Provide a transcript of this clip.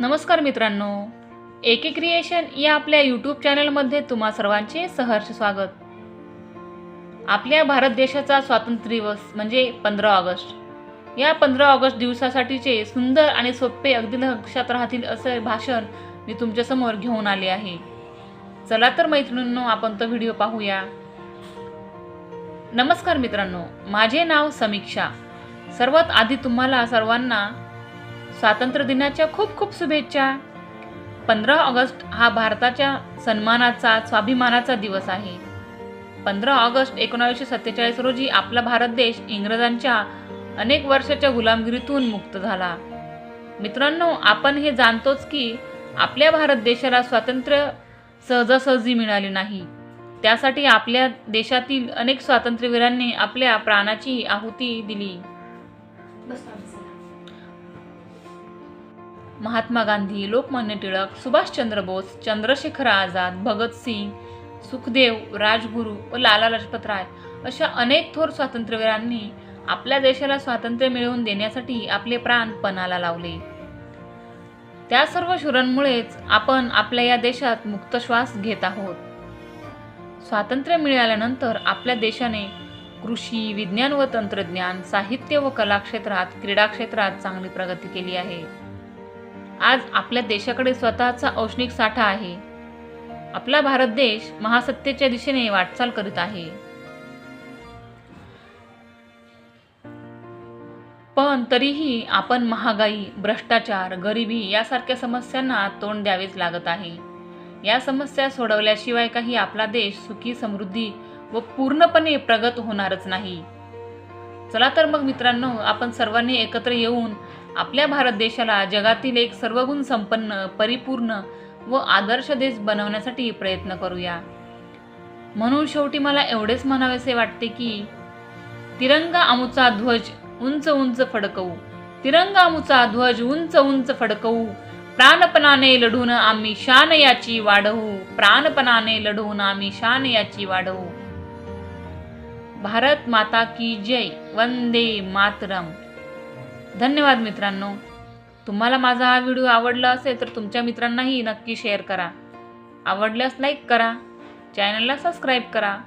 नमस्कार मित्रांनो. एके क्रिएशन या आपल्या यूट्यूब चॅनलमध्ये तुम्हा सर्वांचे सहर्ष स्वागत. आपल्या भारत देशाचा स्वातंत्र्य दिवस म्हणजे पंधरा ऑगस्ट. या पंधरा ऑगस्ट दिवसासाठीचे सुंदर आणि सोपे अगदी लक्षात राहतील असे भाषण मी तुमच्यासमोर घेऊन आले आहे. चला तर मैत्रिणींनो आपण तो व्हिडिओ पाहूया. नमस्कार मित्रांनो माझे नाव समीक्षा. सर्वात आधी तुम्हाला सर्वांना स्वातंत्र्य दिनाच्या खूप खूप शुभेच्छा. पंधरा ऑगस्ट हा भारताच्या सन्मानाचा स्वाभिमानाचा दिवस आहे. पंधरा ऑगस्ट एकोणावीसशे सत्तेचाळीस रोजी आपला भारत देश इंग्रजांच्या अनेक वर्षाच्या गुलामगिरीतून मुक्त झाला. मित्रांनो आपण हे जाणतोच की आपल्या भारत देशाला स्वातंत्र्य सहजासहजी मिळाले नाही. त्यासाठी आपल्या देशातील अनेक स्वातंत्र्यवीरांनी आपल्या प्राणाची आहुती दिली. महात्मा गांधी लोकमान्य टिळक सुभाषचंद्र बोस चंद्रशेखर आझाद भगतसिंग सुखदेव राजगुरू व लाला लजपत राय अशा अनेक थोर स्वातंत्र्यवीरांनी आपल्या देशाला स्वातंत्र्य मिळवून देण्यासाठी आपले प्राण पणाला लावले. त्या सर्व शूरांमुळेच आपण आपल्या या देशात मुक्त श्वास घेत आहोत. स्वातंत्र्य मिळाल्यानंतर आपल्या देशाने कृषी विज्ञान व तंत्रज्ञान साहित्य व कला क्षेत्रात क्रीडा क्षेत्रात चांगली प्रगती केली आहे. आज आपल्या देशाकडे स्वतःचा औष्णिक साठा आहे. आपला भारत देश महासत्तेच्या दिशेने वाटचाल करीत आहे. पण तरीही आपण महागाई भ्रष्टाचार गरिबी यासारख्या समस्यांना तोंड द्यावेच लागत आहे. या समस्या सोडवल्याशिवाय काही आपला देश सुखी समृद्धी व पूर्णपणे प्रगत होणारच नाही. चला तर मग मित्रांनो आपण सर्वांनी एकत्र येऊन आपल्या भारत देशाला जगातील एक सर्वगुण संपन्न परिपूर्ण व आदर्श देश बनवण्यासाठी प्रयत्न करूया. म्हणून शेवटी मला एवढेच म्हणावेसे वाटते की तिरंगा आमुचा ध्वज उंच उंच फडकवू. तिरंगा आमुचा ध्वज उंच उंच फडकवू. प्राणपणाने लढून आम्ही शान याची वाढवू. प्राणपणाने लढून आम्ही शान याची वाढवू. भारत माता की जय. वंदे मातरम. धन्यवाद मित्रांनो. तुम्हाला माझा हा व्हिडिओ आवडला असेल तर तुमच्या मित्रांनाही नक्की शेअर करा. आवडल्यास लाईक करा. चॅनलला सबस्क्राईब करा.